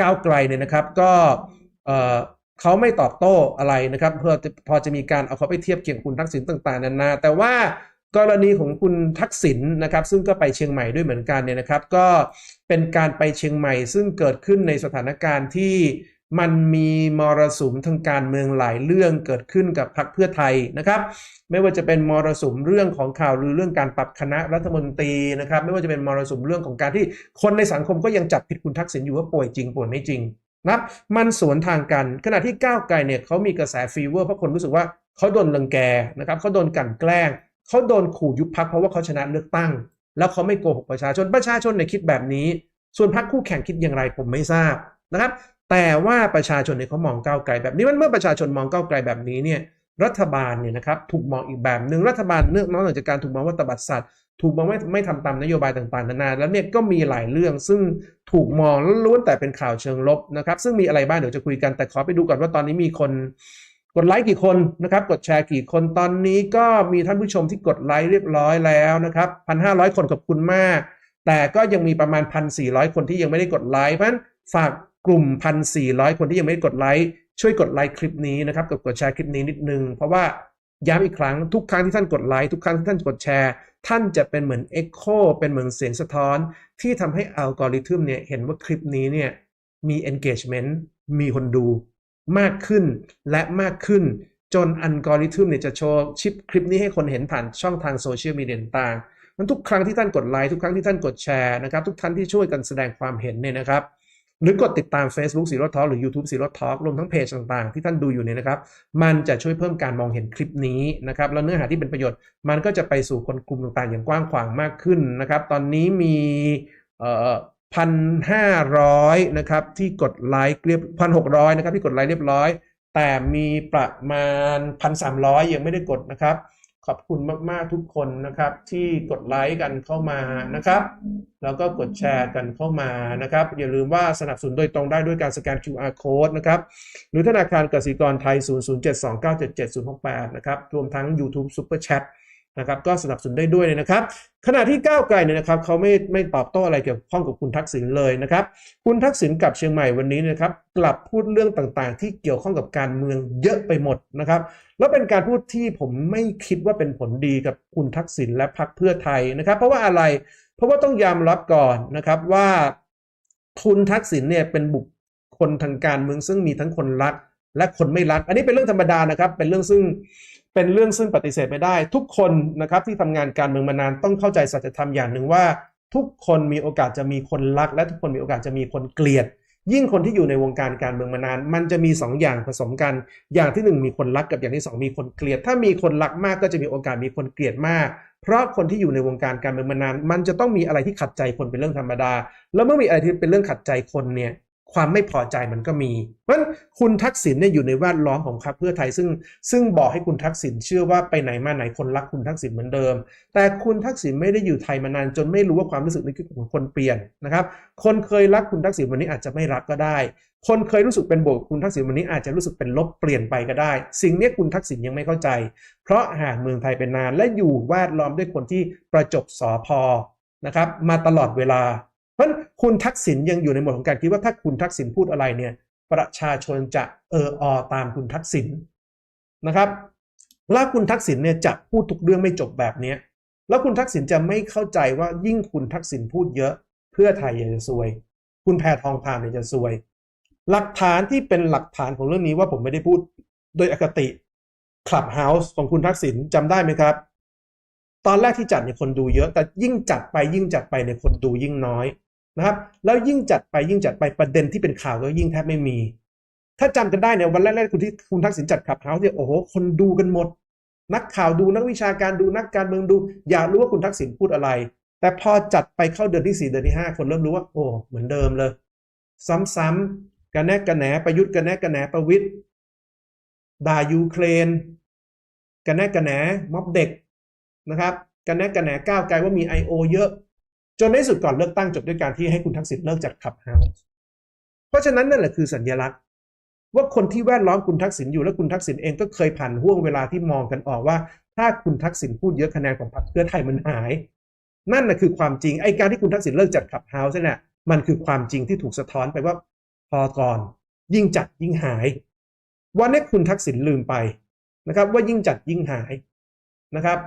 ก้าวไกลเนี่ยนะครับก็เอ่อเขาไม่ตอบโต้อะไรนะครับเพื่อพอจะมีการเอาเขาไปเทียบเคียงคุณทักษิณต่างๆนานาแต่ว่ากรณีของคุณทักษิณนะครับ ซึ่งก็ไปเชียงใหม่ด้วยเหมือนกันเนี่ยนะครับ ก็เป็นการไปเชียงใหม่ ซึ่งเกิดขึ้นในสถานการณ์ที่ มันมีมรสุมทางการเมืองหลายเรื่องเกิดขึ้นกับพรรคเพื่อไทยนะครับ ไม่ว่าจะเป็นมรสุมเรื่องของข่าวหรือเรื่องการปรับคณะรัฐมนตรีนะครับ ไม่ว่าจะเป็นมรสุมเรื่องของการที่คนในสังคมก็ยังจับผิดคุณทักษิณอยู่ว่าป่วยจริงป่วยไม่จริงนะครับมันสวนทางกัน ขณะที่ก้าวไกลเนี่ยเขามีกระแสฟีเวอร์เพราะคนรู้สึกว่าเขาโดนรังแกนะครับเขาโดนกลั่นแกล้งเขาโดนขู่ยุบพักเพราะว่าเขาชนะเลือกตั้ง แล้วเขาไม่โกหกประชาชนประชาชนในคิดแบบนี้ ส่วนพรรคคู่แข่งคิดอย่างไรผมไม่ทราบนะครับ แต่ว่าประชาชนเนี่ยเขามองก้าวไกลแบบนี้มันเมื่อประชาชนมองก้าวไกลแบบนี้เนี่ยรัฐบาลเนี่ยนะครับถูกมองอีกแบบหนึ่งรัฐบาลเนื่องนอกจากการถูกมองว่าตบัดสัตว์ถูกมองว่ไม่ทำตามนโยบายต่างๆนานาแล้วเนี่ยก็มีหลายเรื่องซึ่งถูกมองล้วนแต่เป็นข่าวเชิงลบนะครับซึ่งมีอะไรบ้างเดี๋ยวจะคุยกันแต่ขอไปดูก่อนว่าตอนนี้มีคนกดไลค์กี่คนนะครับกดแชร์กี่คนตอนนี้ก็มีท่านผู้ชมที่กดไลค์เรียบร้อยแล้วนะครับพันห้าร้อยคนขอบคุณมาก แต่ก็ยังมีประมาณ1,400คนที่ยังไม่ได้กดไลค์เพราะฉะนั้นฝาก กลุ่ม 1,400 คนที่ยังไม่ได้กดไลค์ช่วยกดไลค์คลิปนี้นะครับกับกดแชร์คลิปนี้นิดนึง เพราะว่าย้ำอีกครั้งทุกครั้งที่ท่านกดไลค์ทุกครั้งที่ท่านกดแชร์ ท่านจะเป็นเหมือน Echo เป็นเหมือนเสียงสะท้อน ที่ทำให้อัลกอริทึมเนี่ยเห็นว่าคลิปนี้เนี่ยมี engagement มีคนดูมากขึ้นและมากขึ้น จนอัลกอริทึมเนี่ยจะโชว์ชิปคลิปนี้ให้คนเห็นผ่านช่องทางโซเชียลมีเดียต่างๆมันทุกครั้งที่ท่านกดไลค์ทุกครั้งที่ท่านกดแชร์นะครับทุกท่านที่ช่วยกันแสดงความเห็นเนี่ยนะครับ หรือกดติดตาม Facebook สีรถทอลหรือ YouTube สีรถทอลรวมทั้งเพจต่างๆ ที่ท่านดูอยู่เนี่ยนะครับ มันจะช่วยเพิ่มการมองเห็นคลิปนี้นะครับ แล้วเนื้อหาที่เป็นประโยชน์ มันก็จะไปสู่คนกลุ่มต่างๆ อย่างกว้างขวางมากขึ้นนะครับ ตอนนี้มีพันห้าร้อยนะครับที่กดไลค์เรียบพันหกร้อยนะครับที่กดไลค์เรียบร้อย แต่มีประมาณพันสามร้อยยังไม่ได้กดนะครับ ขอบคุณมาก ๆ ทุกคนนะครับ ที่กดไลค์กันเข้ามานะครับ แล้วก็กดแชร์กันเข้ามานะครับ อย่าลืมว่าสนับสนุนโดยตรงได้ด้วยการสแกน QR code นะครับ หรือธนาคารกสิกรไทย 00729777068นะครับ รวมทั้ง YouTube Super Chat นะครับก็สนับสนุนได้ด้วยเลยนะครับ ขณะที่ก้าวไกลเนี่ยนะครับเขาไม่ไม่ตอบโต้อะไรเกี่ยวข้องกับคุณทักษิณเลยนะครับ คุณทักษิณกลับเชียงใหม่วันนี้นะครับ กลับพูดเรื่องต่างๆ ที่เกี่ยวข้องกับการเมืองเยอะไปหมดนะครับ แล้วเป็นการพูดที่ผมไม่คิดว่าเป็นผลดีกับคุณทักษิณและพรรคเพื่อไทยนะครับ เพราะว่าอะไรเพราะว่าต้องยอมรับก่อนนะครับว่าคุณทักษิณเนี่ยเป็นบุคคลทางการเมืองซึ่งมีทั้งคนรักและคนไม่รัก อันนี้เป็นเรื่องธรรมดานะครับ เป็นเรื่องซึ่ง เป็นเรื่องซึ่งปฏิเสธไม่ได้ ทุกคนนะครับที่ทำงานการเมืองมานานต้องเข้าใจสัจธรรมอย่างหนึ่งว่า ทุกคนมีโอกาสจะมีคนรัก และทุกคนมีโอกาสจะมีคนเกลียด ยิ่งคนที่อยู่ในวงการการเมืองมานาน มันจะมี 2 อย่างผสมกัน อย่างที่ 1 มีคนรักกับอย่างที่ 2 มีคนเกลียด ถ้ามีคนรักมากก็จะมีโอกาสมีคนเกลียดมาก เพราะคนที่อยู่ในวงการการเมืองมานาน มันจะต้องมีอะไรที่ขัดใจคนเป็นเรื่องธรรมดา แล้วเมื่อมีอะไรที่เป็นเรื่องขัดใจคนเนี่ย ความไม่พอใจมันก็มี เพราะฉะนั้นคุณทักษิณเนี่ยอยู่ในแวดล้อมของพรรคเพื่อไทยซึ่ง ซึ่งบอกให้คุณทักษิณเชื่อว่าไปไหนมาไหนคนรักคุณทักษิณเหมือนเดิม แต่คุณทักษิณไม่ได้อยู่ไทยมานานจนไม่รู้ว่าความรู้สึกนี้คือของคนเปลี่ยนนะครับ คนเคยรักคุณทักษิณวันนี้อาจจะไม่รักก็ได้ คนเคยรู้สึกเป็นบวกคุณทักษิณวันนี้อาจจะรู้สึกเป็นลบเปลี่ยนไปก็ได้ สิ่งนี้คุณทักษิณยังไม่เข้าใจ เพราะห่างเมืองไทยเป็นนานและอยู่แวดล้อมด้วยคนที่ประจบสอพอนะครับมาตลอดเวลา เพราะคุณทักษิณยังอยู่ในหมดของการคิดว่าถ้าคุณทักษิณพูดอะไรเนี่ย ประชาชนจะเอออตามคุณทักษิณนะครับแล้วคุณทักษิณเนี่ยจะพูดทุกเรื่องไม่จบแบบเนี้ยแล้วคุณทักษิณจะไม่เข้าใจว่ายิ่งคุณทักษิณพูดเยอะ เพื่อไทยจะซวย คุณแพทองทานเนี่ยจะซวย หลักฐานที่เป็นหลักฐานของเรื่องนี้ว่าผมไม่ได้พูดโดยอคติคลับเฮาส์ของคุณทักษิณจำได้ไหมครับ ตอนแรกที่จัดเนี่ยคนดูเยอะ แต่ยิ่งจัดไปยิ่งจัดไปเนี่ยคนดูยิ่งน้อย นะครับแล้วยิ่งจัดไปยิ่งจัดไปประเด็นที่เป็นข่าวก็ยิ่งแทบไม่มี ถ้าจำกันได้เนี่ยวันแรกๆคุณที่คุณทักษิณจัดขับเฮาส์เนี่ยโอ้โหคนดูกันหมด นักข่าวดูนักวิชาการดูนักการเมืองดู อยากรู้ว่าคุณทักษิณพูดอะไร แต่พอจัดไปเข้าเดือนที่ 4 เดือนที่ 5 คนเริ่มรู้ว่าโอ้เหมือนเดิมเลย ซ้ำๆกันแนกกันแหนประยุทธ์กันแนกกันแหนประวิทย์ด่ายูเครน กันแนกกันแหนม็อบเด็กนะครับ กันแนกกันแหนก้าวไกลว่ามี I.O. เยอะ จนในที่สุดก่อนเลือกตั้งจบด้วยการที่ให้คุณทักษิณเลิกจัดขับเฮาส์เพราะฉะนั้นนั่นแหละคือสัญลักษณ์ ว่าคนที่แวดล้อมคุณทักษิณอยู่และคุณทักษิณเองก็เคยผ่านห่วงเวลาที่มองกันออกว่า ถ้าคุณทักษิณพูดเยอะคะแนนของพรรคเพื่อไทยมันหาย นั่นนะคือความจริงไอ้การที่คุณทักษิณเลิกจัดขับเฮาส์เนี่ยมันคือความจริงที่ถูกสะท้อนไปว่าพอก่อนยิ่งจัดยิ่งหายวันนี้คุณทักษิณลืมไปนะครับว่ายิ่งจัดยิ่งหายนะครับ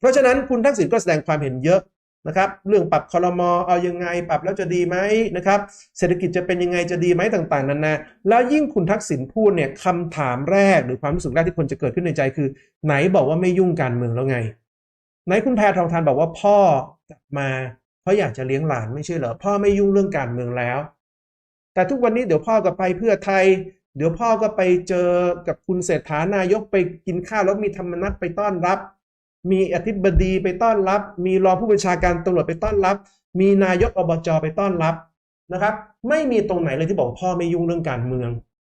เพราะฉะนั้นคุณทักษิณก็แสดงความเห็นเยอะ นะครับเรื่องปรับคอรมอเอายังไง ปรับแล้วจะดีไหมนะครับเศรษฐกิจจะเป็นยังไงจะดีไหมต่างๆนานาแล้วยิ่งคุณทักษิณพูดเนี่ยคำถามแรกหรือความรู้สึกแรกที่คนจะเกิดขึ้นในใจคือ ไหนบอกว่าไม่ยุ่งการเมืองแล้วไง ไหนคุณแพทองทานบอกว่าพ่อกลับมาเพราะอยากจะเลี้ยงหลานไม่ใช่เหรอพ่อไม่ยุ่งเรื่องการเมืองแล้ว แต่ทุกวันนี้เดี๋ยวพ่อก็ไปเพื่อไทย เดี๋ยวพ่อก็ไปเจอกับคุณเศรษฐานายกไปกินข้าวแล้วมีธรรมนัตไปต้อนรับ มีอธิบดีไปต้อนรับ มีรองผู้บัญชาการตำรวจไปต้อนรับ มีนายกอบจไปต้อนรับนะครับ ไม่มีตรงไหนเลยที่บอกพ่อไม่ยุ่งเรื่องการเมือง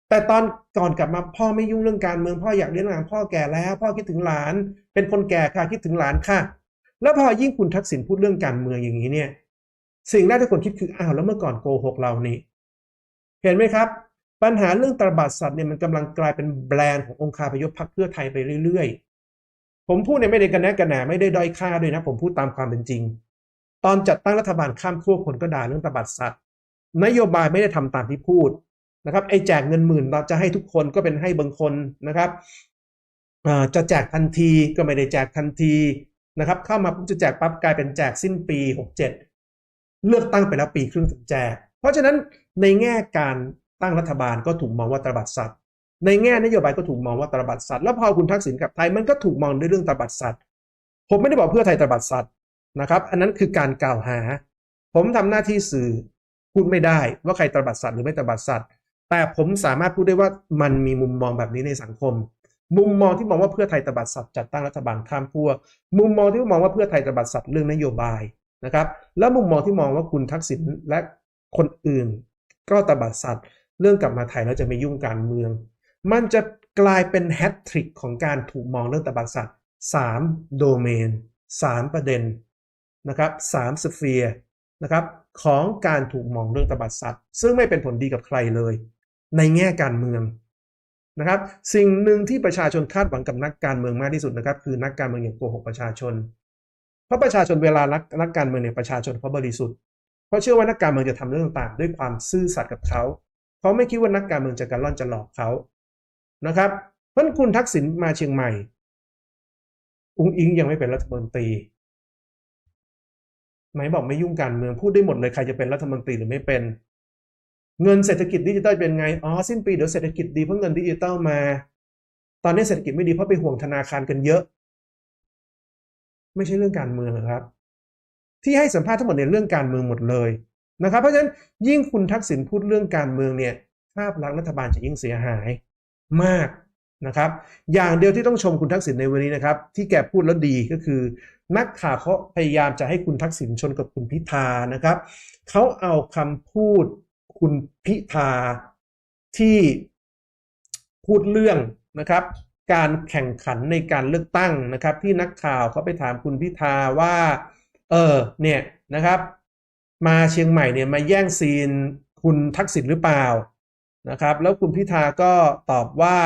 แต่ตอนก่อนกลับมาพ่อไม่ยุ่งเรื่องการเมือง พ่ออยากเลี้ยงหลานพ่อแก่แล้ว พ่อคิดถึงหลาน เป็นคนแก่ค่ะคิดถึงหลานค่ะ แล้วพอยิ่งคุณทักษิณพูดเรื่องการเมืองอย่างนี้เนี่ย สิ่งแรกที่คนคิดคืออ้าวแล้วเมื่อก่อนโกหกเรานี่เห็นไหมครับ ปัญหาเรื่องตราบาดสัตว์เนี่ยมันกำลังกลายเป็นแบรนด์ขององค์คาพยพพรรคเพื่อไทยไปเรื่อยๆ ผมพูดเนี่ยไม่ได้กันแนกันแหนไม่ได้ด้อยค่าด้วยนะ ผมพูดตามความเป็นจริง ตอนจัดตั้งรัฐบาลข้ามขั้วคนก็ด่าเรื่องตบาดสัตว์ นโยบายไม่ได้ทำตามที่พูดนะครับไอ้แจกเงินหมื่นเราจะให้ทุกคนก็เป็นให้บางคนนะครับจะแจกทันทีก็ไม่ได้แจกทันทีนะครับ เข้ามาปุ๊บจะแจกปั๊บกลายเป็นแจกสิ้นปี 67 เลือกตั้งไปแล้วปีครึ่งถึงแจก เพราะฉะนั้นในแง่การตั้งรัฐบาลก็ถูกมองว่าตบัดสัตว์ ในแง่นโยบายก็ถูกมองว่าตรบัดสัตว์แล้วพอคุณทักษิณกลับไทยมันก็ถูกมองด้วยเรื่องตรบัดสัตว์ผมไม่ได้บอกเพื่อไทยตรบัดสัตว์นะครับอันนั้นคือการกล่าวหา ผมทำหน้าที่สื่อพูดไม่ได้ว่าใครตรบัดสัตว์หรือไม่ตรบัดสัตว์แต่ผมสามารถพูดได้ว่ามันมีมุมมองแบบนี้ในสังคม มุมมองที่มองว่าเพื่อไทยตรบัดสัตว์จัดตั้งรัฐบาลข้ามขั้วมุมมองที่มองว่าเพื่อไทยตรบัดสัตว์เรื่องนโยบายนะครับ แล้วมุมมองที่มองว่าคุณทักษิณและคนอื่น ก็ตบัดสัตว์เรื่องกลับมาไทยแล้วจะไม่ยุ่งการเมือง มันจะกลายเป็นแฮตทริกของการถูกมองเรื่องตบัดสัตว์3โดเมน 3 ประเด็นนะครับ3สเฟียร์นะครับของการถูกมองเรื่องตบัดสัตว์ ซึ่งไม่เป็นผลดีกับใครเลย ในแง่การเมืองนะครับสิ่งหนึ่งที่ประชาชนคาดหวังกับนักการเมืองมากที่สุดนะครับคือนักการเมืองอย่างโกหกประชาชน เพราะประชาชนเวลานักนักการเมืองเนี่ยประชาชนเขาบริสุทธิ์เพราะเชื่อว่านักการเมืองจะทำเรื่องต่างๆด้วยความซื่อสัตย์กับเขาเขาไม่คิดว่านักการเมืองจะการล่อนจะหลอกเขา นะครับเพราะคุณทักษิณมาเชียงใหม่ อุ้งอิงยังไม่เป็นรัฐมนตรีไหนบอกไม่ยุ่งการเมืองพูดได้หมดเลยใครจะเป็นรัฐมนตรีหรือไม่เป็น เงินเศรษฐกิจดิจิตอลเป็นไงอ๋อสิ้นปีเดี๋ยวเศรษฐกิจดีเพราะเงินดิจิตอลมา ตอนนี้เศรษฐกิจไม่ดีเพราะไปห่วงธนาคารกันเยอะ ไม่ใช่เรื่องการเมืองครับ ที่ให้สัมภาษณ์ทั้งหมดในเรื่องการเมืองหมดเลยนะครับ เพราะฉะนั้นยิ่งคุณทักษิณพูดเรื่องการเมืองเนี่ยภาพลักษณ์รัฐบาลจะยิ่งเสียหาย มากนะครับ อย่างเดียวที่ต้องชมคุณทักษิณในวันนี้นะครับ ที่แกพูดแล้วดีก็คือ นักข่าวเขาพยายามจะให้คุณทักษิณชนกับคุณพิธานะครับเขาเอาคำพูดคุณพิธาที่พูดเรื่องนะครับ การแข่งขันในการเลือกตั้งนะครับ ที่นักข่าวเขาไปถามคุณพิธาว่า เออเนี่ยนะครับ มาเชียงใหม่เนี่ยมาแย่งซีนคุณทักษิณหรือเปล่า นะครับ แล้วคุณพิธาก็ตอบว่า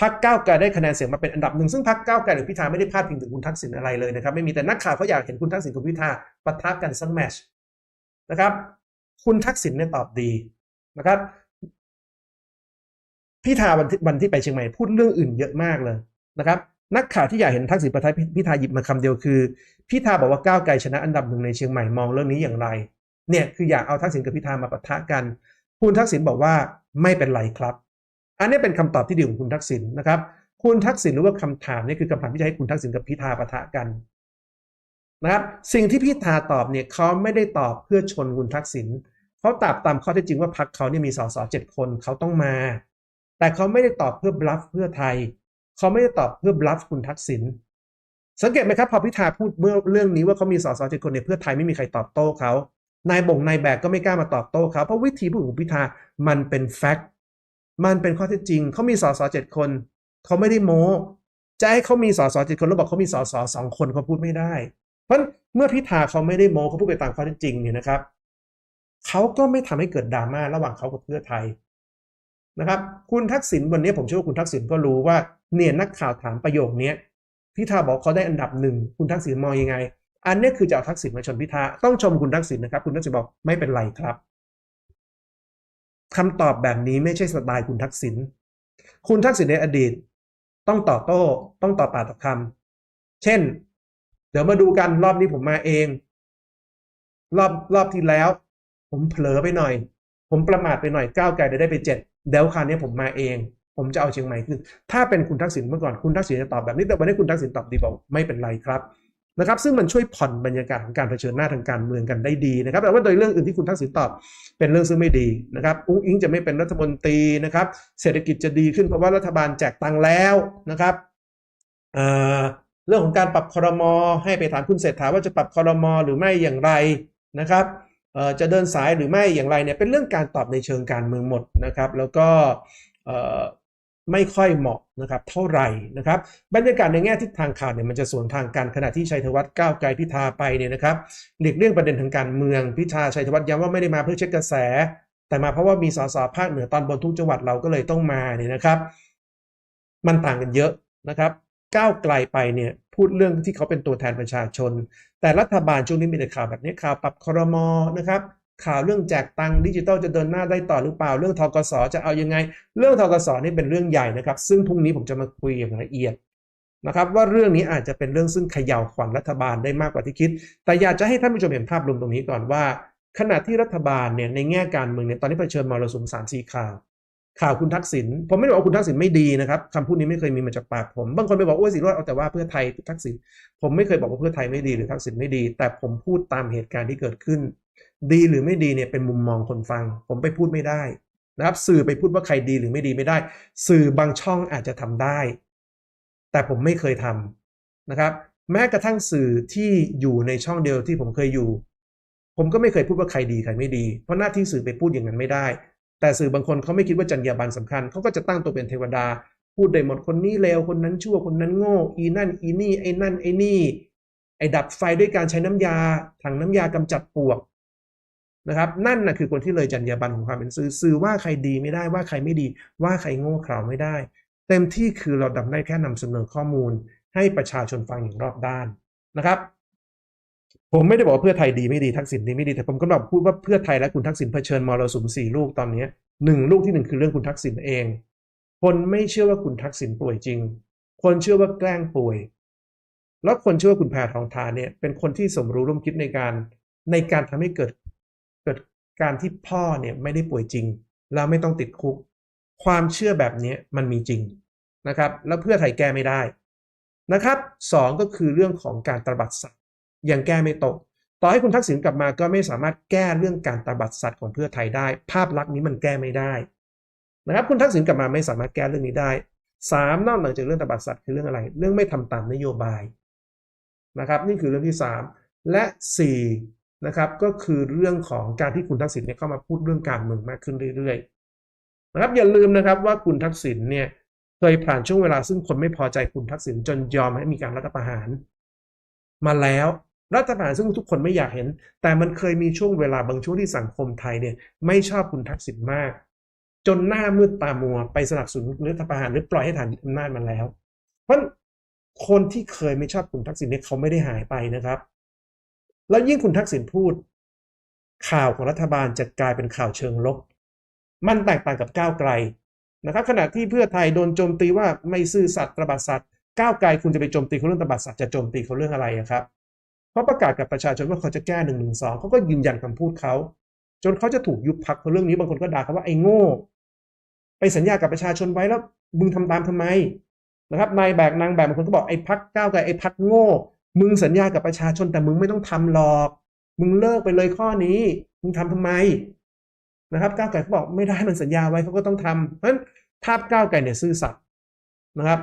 พักก้าวไกลได้คะแนนเสียงมาเป็นอันดับหนึ่งซึ่งพักก้าวไกลหรือพิธาไม่ได้พาดพิงถึงคุณทักษิณอะไรเลยนะครับ ไม่มีแต่นักข่าวเขาอยากเห็นคุณทักษิณกับพิธาปะทะกันสักแมชนะครับ คุณทักษิณเนี่ยตอบดีนะครับพิธาวันที่วันที่ไปเชียงใหม่พูดเรื่องอื่นเยอะมากเลยนะครับ นักข่าวที่อยากเห็นทักษิณประทะพิธาหยิบมาคำเดียวคือ พิธาบอกว่าก้าวไกลชนะอันดับหนึ่งในเชียงใหม่มองเรื่องนี้อย่างไร เนี่ยคืออยากเอาทักษิณกับพิธามาปะทะกัน คุณทักษิณบอกว่าไม่เป็นไรครับ อันนี้เป็นคำตอบที่ดีของคุณทักษิณนะครับ คุณทักษิณรือว่าคำถามนี่คือคำถามที่จะให้คุณทักษิณกับพิธาปะทะกันนะครับ สิ่งที่พิธาตอบเนี่ยเขาไม่ได้ตอบเพื่อชนคุณทักษิณเขาตอบตามข้อเท็จจริงว่าพรรคเขาเนี่ยมีสสเจ็ดคนเขาต้องมา แต่เขาไม่ได้ตอบเพื่อบลัฟเพื่อไทยเขาไม่ได้ตอบเพื่อบลัฟคุณทักษิณสังเกตไหมครับพอพิธาพูดเมื่อเรื่องนี้ว่าเขามีสสเจ็ดคนเนี่ยเพื่อไทยไม่มีใครตอบโต้เขา นายบ่งนายแบกก็ไม่กล้ามาตอบโต้เขาเพราะวิธีพูดของพิธามันเป็นแฟกต์มันเป็นข้อเท็จจริง เขามีสสเจ็ดคนเขาไม่ได้โม้จะให้เขามีสสเจ็ดคนแล้วบอกเขามีสสสองคนเขาพูดไม่ได้ เพราะเมื่อพิธาเขาไม่ได้โม้เขาพูดไปตามข้อเท็จจริงเนี่ยนะครับเขาก็ไม่ทำให้เกิดดราม่าระหว่างเขากับเพื่อไทยนะครับ คุณทักษิณวันนี้ผมเชื่อว่าคุณทักษิณก็รู้ว่าเนี่ยนักข่าวถามประโยคนี้พิธาบอกเขาได้อันดับหนึ่งคุณทักษิณมองยังไง อันนี้คือจะเอาทักษิณมาชนพิธาต้องชมคุณทักษิณนะครับ คุณทักษิณบอกไม่เป็นไรครับคำตอบแบบนี้ไม่ใช่สไตล์คุณทักษิณคุณทักษิณในอดีต ต้องตอบโต้ต้องตอบปากต่อคำเช่น เดี๋ยวมาดูกันรอบนี้ผมมาเอง รอบรอบที่แล้ว ผมเผลอไปหน่อย ผมประมาทไปหน่อยก้าวไกลได้ไปเจ็ดเดี๋ยวคราวนี้ผมมาเองผมจะเอาเชียงใหม่ขึ้นถ้าเป็นคุณทักษิณเมื่อก่อนคุณทักษิณจะตอบแบบนี้แต่วันนี้คุณทักษิณตอบดีบอกไม่เป็นไรครับ นะครับซึ่งมันช่วยผ่อนบรรยากาศของการเผชิญหน้าทางการเมืองกันได้ดีนะครับแต่ว่าโดยเรื่องอื่นที่คุณทักษิณตอบเป็นเรื่องซึ่งไม่ดีนะครับอุ้งอิงจะไม่เป็นรัฐมนตรีนะครับเศรษฐกิจจะดีขึ้นเพราะว่ารัฐบาลแจกตังค์แล้วนะครับเเรื่องของการปรับครมให้ไปถามคุณเศรษฐาว่าจะปรับครมหรือไม่อย่างไรนะครับจะเดินสายหรือไม่อย่างไรเนี่ยเป็นเรื่องการตอบในเชิงการเมืองหมดนะครับ แล้วก็ ไม่ค่อยเหมาะนะครับเท่าไหร่นะครับบรรยากาศในแง่ทิศทางข่าวเนี่ยมันจะสวนทางกันขณะที่ชัยธวัฒน์ก้าวไกลพิธาไปเนี่ยนะครับหลีกเลี่ยงประเด็นทางการเมืองพิธาชัยธวัฒน์ย้ำว่าไม่ได้มาเพื่อเช็คกระแส แต่มาเพราะว่ามีสสภาคเหนือตอนบนทุกจังหวัดเราก็เลยต้องมาเนี่ยนะครับ มันต่างกันเยอะนะครับก้าวไกลไปเนี่ยพูดเรื่องที่เขาเป็นตัวแทนประชาชน แต่รัฐบาลช่วงนี้มีแต่ข่าวแบบนี้ข่าวปรับคอรมอนะครับ ข่าวเรื่องแจกตังค์ดิจิตอลจะเดินหน้าได้ต่อหรือเปล่าเรื่องทกสจะเอายังไง เรื่องทกสนี่เป็นเรื่องใหญ่นะครับ ซึ่งพรุ่งนี้ผมจะมาคุยอย่างละเอียดนะครับว่าเรื่องนี้อาจจะเป็นเรื่องซึ่งเขย่าวขวัญรัฐบาลได้มากกว่าที่คิด แต่อยากจะให้ท่านผู้ชมเห็นภาพรวมตรงนี้ก่อนว่า ขณะที่รัฐบาลเนี่ยในแง่การเมืองเนี่ยตอนนี้เผชิญมรสุมสามสี่ข่าว ข่าวคุณทักษิณผมไม่ได้บอกว่าคุณทักษิณไม่ดีนะครับคำพูดนี้ไม่เคยมีมาจากปากผม บางคนไปบอกโอ้ยสิรจน์เอาแต่ว่าเพื่อไทยทักษิณผมไม่เคยบอกว่าเพื่อไทยไม่ดีหรือทักษิณไม่ดี แต่ผมพูดตามเหตุการณ์ที่เกิดขึ้น ดีหรือไม่ดีเนี่ยเป็นมุมมองคนฟัง ผมไปพูดไม่ได้นะครับ สื่อไปพูดว่าใครดีหรือไม่ดีไม่ได้ สื่อบางช่องอาจจะทำได้ แต่ผมไม่เคยทำนะครับ แม้กระทั่งสื่อที่อยู่ในช่องเดียวที่ผมเคยอยู่ ผมก็ไม่เคยพูดว่าใครดีใครไม่ดี เพราะหน้าที่สื่อไปพูดอย่างนั้นไม่ได้ แต่สื่อบางคนเขาไม่คิดว่าจรรยาบรรณสำคัญเขาก็จะตั้งตัวเป็นเทวดา พูดได้หมดคนนี้เลวคนนั้นชั่วคนนั้นโง่อีนั่นอีนี่ไอ้นั่นไอ้นี่ไอ้ดับไฟด้วยการใช้น้ำยาถังน้ำยากำจัดปลวก นะครับนั่นนะคือคนที่เลยจรรยาบรรณของความเป็นสื่อสื่อว่าใครดีไม่ได้ว่าใครไม่ดี ว่าใครโง่เขลาไม่ได้ เต็มที่คือเราดับได้แค่นำเสนอข้อมูล ให้ประชาชนฟังอย่างรอบด้านนะครับ ผมไม่ได้บอกว่าเพื่อไทยดีไม่ดีทักษิณดีไม่ดีแต่ผมก็บอกพูดว่าเพื่อไทยและคุณทักษิณเผชิญมรสุมสี่ลูกตอนนี้หนึ่งลูกที่หนึ่งคือเรื่องคุณทักษิณเอง คนไม่เชื่อว่าคุณทักษิณป่วยจริง คนเชื่อว่าแกล้งป่วย แล้วคนเชื่อว่าคุณแพทองทานเนี่ยเป็นคนที่สมรู้ร่วมคิดในการในการทำให้เกิด การที่พ่อเนี่ยไม่ได้ป่วยจริง แล้วไม่ต้องติดคุก ความเชื่อแบบนี้มันมีจริงนะครับ แล้วเพื่อไทยแก้ไม่ได้นะครับสองก็คือเรื่องของการตรบัดสัตว์ยังแก้ไม่ตก ต่อให้คุณทักษิณกลับมาก็ไม่สามารถแก้เรื่องการตรบัดสัตว์ของเพื่อไทยได้ ภาพลักษณ์นี้มันแก้ไม่ได้นะครับคุณทักษิณกลับมาไม่สามารถแก้เรื่องนี้ได้สามนอกเหนือจากเรื่องตบัดสัตว์คือเรื่องอะไร เรื่องไม่ทำตามนโยบายนะครับ นี่คือเรื่องที่สามและสี่ นะครับก็คือเรื่องของการที่คุณทักษิณเนี่ยเข้ามาพูดเรื่องการเมืองมากขึ้นเรื่อยๆนะครับอย่าลืมนะครับว่าคุณทักษิณเนี่ยเคยผ่านช่วงเวลาซึ่งคนไม่พอใจคุณทักษิณจนยอมให้มีการรัฐประหาร มาแล้วรัฐประหารซึ่งทุกคนไม่อยากเห็น แต่มันเคยมีช่วงเวลาบางช่วงที่สังคมไทยเนี่ยไม่ชอบคุณทักษิณมาก จนหน้ามืดตามัวไปสนับสนุนรัฐประหารหรือปล่อยให้ฐานอำนาจมาแล้ว เพราะคนที่เคยไม่ชอบคุณทักษิณเนี่ยเขาไม่ได้หายไปนะครับ แล้วยิ่งคุณทักษิณพูด ข่าวของรัฐบาลจะกลายเป็นข่าวเชิงลบ มันแตกต่างกับก้าวไกลนะครับ ขณะที่เพื่อไทยโดนโจมตีว่าไม่ซื่อสัตย์ตระบัดสัตย์ก้าวไกลคุณจะไปโจมตีเขาเรื่องตระบัดสัตย์จะโจมตีเขาเรื่องอะไรครับเขาประกาศกับประชาชนว่าเขาจะแก้หนึ่งหนึ่งสองเขาก็ยืนยันคำพูดเขาจนเขาจะถูกยุบพักเพราะเรื่องนี้บางคนก็ด่าเขาว่าไอ้โง่ ไปสัญญากับประชาชนไว้แล้วมึงทำตามทำไมนะครับนายแบกนางแบกบางคนก็บอกไอ้พักก้าวไกลไอ้พักโง่ มึงสัญญากับประชาชนแต่มึงไม่ต้องทำหรอก มึงเลิกไปเลยข้อนี้ มึงทำทำไมนะครับก้าวไกลเขาบอกไม่ได้มันสัญญาไว้เขาก็ต้องทำเพราะฉะนั้นภาพก้าวไกลเนี่ยซื่อสัตย์นะครับ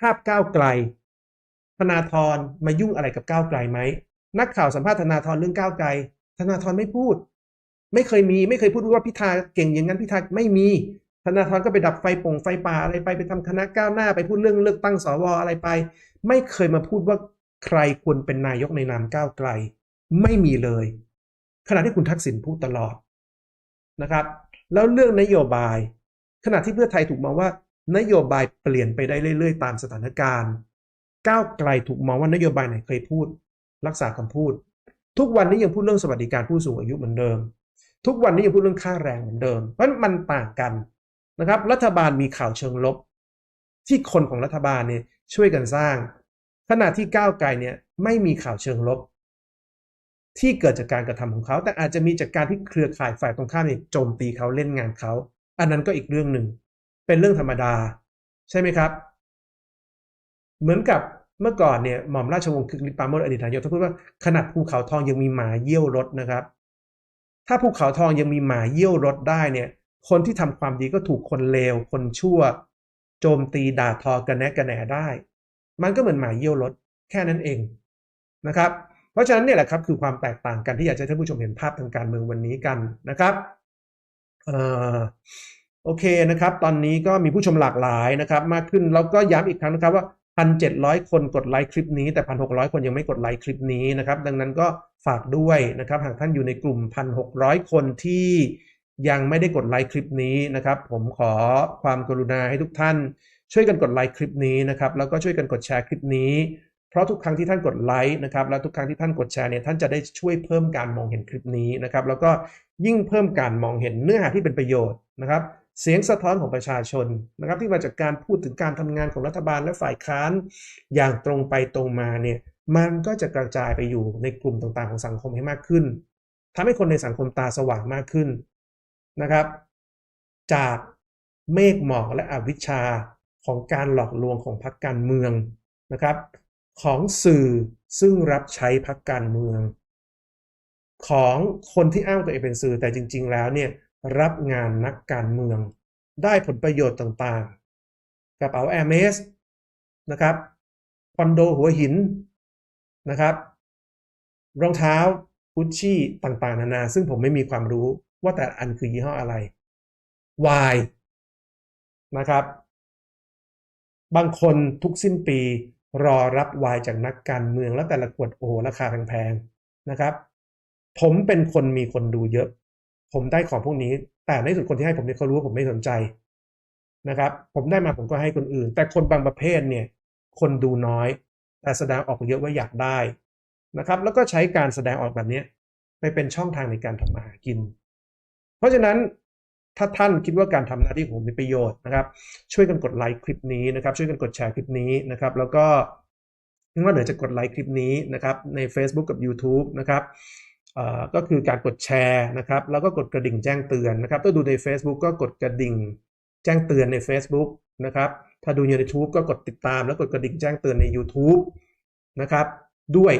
ภาพก้าวไกล ธนาธรมายุ่งอะไรกับก้าวไกลไหมนักข่าวสัมภาษณ์ธนาธรเรื่องก้าวไกล ธนาธรไม่พูด ไม่เคยมีไม่เคยพูดว่าพิธาเก่งอย่างนั้นพิธาไม่มีธนาธรก็ไปดับไฟป่งไฟป่าอะไรไปไปทำคณะก้าวหน้าไปพูดเรื่องเลือกตั้งสวอะไรไป ไม่เคยมาพูดว่า ใครควรเป็นนายกในนามก้าวไกล ไม่มีเลย ขณะที่คุณทักษิณพูดตลอดนะครับ แล้วเรื่องนโยบาย ขณะที่เพื่อไทยถูกมองว่า นโยบายเปลี่ยนไปได้เรื่อย ๆ ตามสถานการณ์ ก้าวไกลถูกมองว่านโยบายไหนเคยพูด รักษาคำพูด ทุกวันนี้ยังพูดเรื่องสวัสดิการผู้สูงอายุเหมือนเดิม ทุกวันนี้ยังพูดเรื่องค่าแรงเหมือนเดิม เพราะมันต่างกันนะครับ รัฐบาลมีข่าวเชิงลบ ที่คนของรัฐบาลเนี่ยช่วยกันสร้าง ขณะที่ก้าวไกลเนี่ยไม่มีข่าวเชิงลบ ที่เกิดจากการกระทำของเขา แต่อาจจะมีจากการที่เครือข่ายฝ่ายตรงข้ามเนี่ยโจมตีเขาเล่นงานเขา อันนั้นก็อีกเรื่องหนึ่ง เป็นเรื่องธรรมดา ใช่ไหมครับ เหมือนกับเมื่อก่อนเนี่ยหม่อมราชวงศ์คึกฤทธิ์ปาโมชอดีตนายกท่านพูดว่าขนาดภูเขาทองยังมีหมาเยี่ยวรถนะครับ ถ้าภูเขาทองยังมีหมาเยี่ยวรถได้เนี่ย คนที่ทำความดีก็ถูกคนเลวคนชั่ว โจมตีด่าทอกระแนะกระแหนได้ มันก็เหมือนหมาเยี่ยวรถแค่นั้นเองนะครับ เพราะฉะนั้นเนี่ยแหละครับคือความแตกต่างกันที่อยากจะให้ท่านผู้ชมเห็นภาพทางการเมืองวันนี้กันนะครับออโอเคนะครับ ตอนนี้ก็มีผู้ชมหลากหลายนะครับ มากขึ้นแล้วก็ย้ำอีกครั้งนะครับว่า 1,700 คนกดไลค์คลิปนี้แต่ 1,600 คนยังไม่กดไลค์คลิปนี้นะครับ ดังนั้นก็ฝากด้วยนะครับ หากท่านอยู่ในกลุ่ม 1,600 คนที่ยังไม่ได้กดไลค์คลิปนี้นะครับ ผมขอความกรุณาให้ทุกท่าน ช่วยกันกดไลค์คลิปนี้นะครับแล้วก็ช่วยกันกดแชร์คลิปนี้ เพราะทุกครั้งที่ท่านกดไลค์นะครับแล้วทุกครั้งที่ท่านกดแชร์เนี่ยท่านจะได้ช่วยเพิ่มการมองเห็นคลิปนี้นะครับแล้วก็ยิ่งเพิ่มการมองเห็นเนื้อหาที่เป็นประโยชน์นะครับเสียงสะท้อนของประชาชนนะครับที่มาจากการพูดถึงการทำงานของรัฐบาลและฝ่ายค้าน อย่างตรงไปตรงมาเนี่ยมันก็จะกระจายไปอยู่ในกลุ่มต่างๆของสังคมให้มากขึ้นทำให้คนในสังคมตาสว่างมากขึ้นนะครับ จากเมฆหมอกและอวิชชา ของการหลอกลวงของพรรคการเมืองนะครับ ของสื่อซึ่งรับใช้พรรคการเมือง ของคนที่อ้างตัวเองเป็นสื่อแต่จริง ๆ แล้วเนี่ยรับงานนักการเมือง ได้ผลประโยชน์ต่างๆกระเป๋าแอร์เมสนะครับคอนโดหัวหินนะครับ รองเท้ากุชชี่ต่างๆ นานา ซึ่งผมไม่มีความรู้ว่าแต่อันคือยี่ห้ออะไรวายนะครับ บางคนทุกสิ้นปีรอรับวายจากนักการเมืองแล้วแต่ละขวดโอ้โหราคาแพงๆนะครับ ผมเป็นคนมีคนดูเยอะ ผมได้ของพวกนี้ แต่ในสุดคนที่ให้ผมเนี่ยเขารู้ว่าผมไม่สนใจนะครับ ผมได้มาผมก็ให้คนอื่น แต่คนบางประเภทเนี่ย คนดูน้อย แต่แสดงออกเยอะว่าอยากได้นะครับ แล้วก็ใช้การแสดงออกแบบนี้ไปเป็นช่องทางในการทำมาหากิน เพราะฉะนั้น ถ้าท่านคิดว่าการทำหน้าที่ของผมมีประโยชน์นะครับ ช่วยกันกดไลค์คลิปนี้นะครับ ช่วยกันกดแชร์คลิปนี้นะครับ แล้วก็นอกเหนือจากกดไลค์คลิปนี้นะครับใน Facebook กับ YouTube นะครับก็คือการกดแชร์นะครับ แล้วก็กดกระดิ่งแจ้งเตือนนะครับ ถ้าดูใน Facebook ก็กดกระดิ่งแจ้งเตือนใน Facebook นะครับ ถ้าดูใน YouTube ก็กดติดตามแล้วกดกระดิ่งแจ้งเตือนใน YouTube นะครับ ด้วย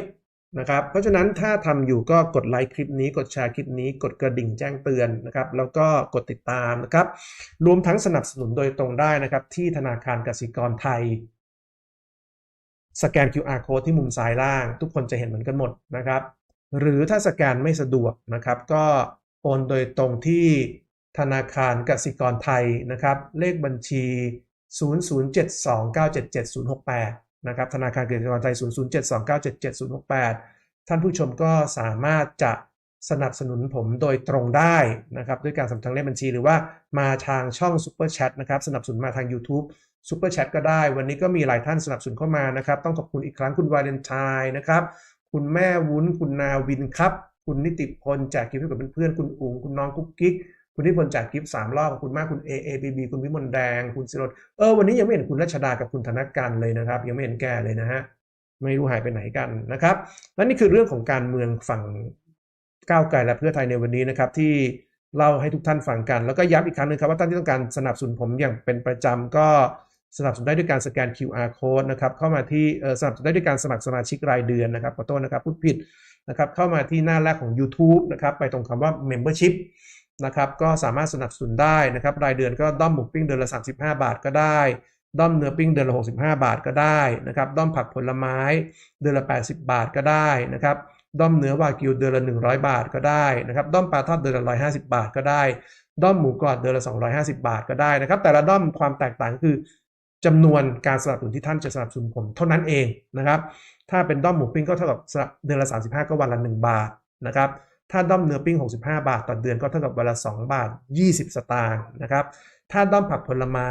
นะครับ เพราะฉะนั้นถ้าทำอยู่ก็กดไลค์คลิปนี้ กดแชร์คลิปนี้ กดกระดิ่งแจ้งเตือนนะครับ แล้วก็กดติดตามนะครับ รวมทั้งสนับสนุนโดยตรงได้นะครับ ที่ธนาคารกสิกรไทย สแกน QR code ที่มุมซ้ายล่าง ทุกคนจะเห็นเหมือนกันหมดนะครับ หรือถ้าสแกนไม่สะดวกนะครับ ก็โอนโดยตรงที่ธนาคารกสิกรไทยนะครับ เลขบัญชี 0072977068 นะครับธนาคารเกสิกรไทย 0072977068 ท่านผู้ชมก็สามารถจะสนับสนุนผมโดยตรงได้นะครับด้วยการสมัครทางเลขบัญชีหรือว่ามาทางช่อง Super Chat นะครับสนับสนุนมาทาง YouTube Super Chat ก็ได้ วันนี้ก็มีหลายท่านสนับสนุนเข้ามานะครับ ต้องขอบคุณอีกครั้งคุณวาเลนไทน์นะครับ คุณแม่วุ้น คุณนาวินครับ คุณนิติพลแจกกิฟต์ให้กับเพื่อนๆคุณอุ๋งคุณน้องกุ๊กกิ๊ก คุณนิพนธ์แจกกิฟต์สามรอบขอบคุณมากคุณ A A B B คุณวิมลแดง คุณสิรดเออวันนี้ยังไม่เห็นคุณรัชดากับคุณธนกันเลยนะครับ ยังไม่เห็นแกเลยนะฮะไม่รู้หายไปไหนกันนะครับและนี่คือเรื่องของการเมืองฝั่งก้าวไกลและเพื่อไทยในวันนี้นะครับที่เล่าให้ทุกท่านฟังกัน แล้วก็ย้ำอีกครั้งหนึงครับว่าท่านที่ต้องการสนับสนุนผมอย่างเป็นประจำก็สนับสนุนได้ด้วยการสแกน QR code นะครับเข้ามาที่สนับสนุนได้ด้วยการสมัครสมาชิกรายเดือนนะครับขอโทษนะครับพูดผิดนะครับเข้ามาที่หน้าแรกของ YouTube นะครับไปตรงคำว่า Membership นะครับก็สามารถสนับสนุนได้นะครับรายเดือนก็ด้อมหมูปิ้งเดือนละ 35 บาทก็ได้ ด้อมเนื้อปิ้งเดือนละ 65 บาทก็ได้นะครับด้อมผักผลไม้เดือนละ 80 บาทก็ได้นะครับด้อมเนื้อวากิวเดือนละ 100 บาทก็ได้นะครับด้อมปลาทอดเดือนละ 150 บาทก็ได้ ด้อมหมูกรอบเดือนละ 250 บาทก็ได้นะครับแต่ละด้อมความแตกต่างคือจำนวนการสนับสนุนที่ท่านจะสนับสนุนผมเท่านั้นเองนะครับถ้าเป็นด้อมหมูปิ้งก็เท่ากับเดือนละ 35 ก็วันละ 1 บาทนะครับ ถ้าด้อมเนื้อปิ้ง 65 บาท ต่อเดือนก็เท่ากับวันละ 2 บาท 20 สตางค์นะครับ ถ้าด้อมผักผลไม้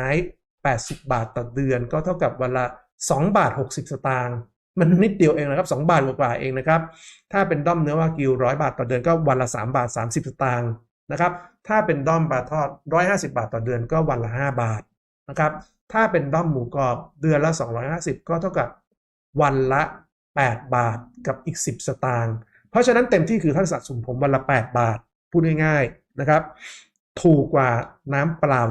80 บาทต่อเดือนก็เท่ากับวันละ 2 บาท 60 สตางค์มันนิดเดียวเองนะครับ 2 บาทกว่าเองนะครับ ถ้าเป็นด้อมเนื้อวากิวร้อยบาทต่อเดือนก็วันละ 3 บาท 30 สตางค์นะครับ ถ้าเป็นด้อมปลาทอด 150 บาทต่อเดือนก็วันละ 5 บาทนะครับ ถ้าเป็นด้อมหมูกรอบเดือนละ 250 ก็เท่ากับวันละ 8 บาทกับอีก 10 สตางค์ เพราะฉะนั้นเต็มที่คือท่านสะสมผมวันละ 8 บาท พูดง่ายๆนะครับ ถูกกว่าน้ำเปล่า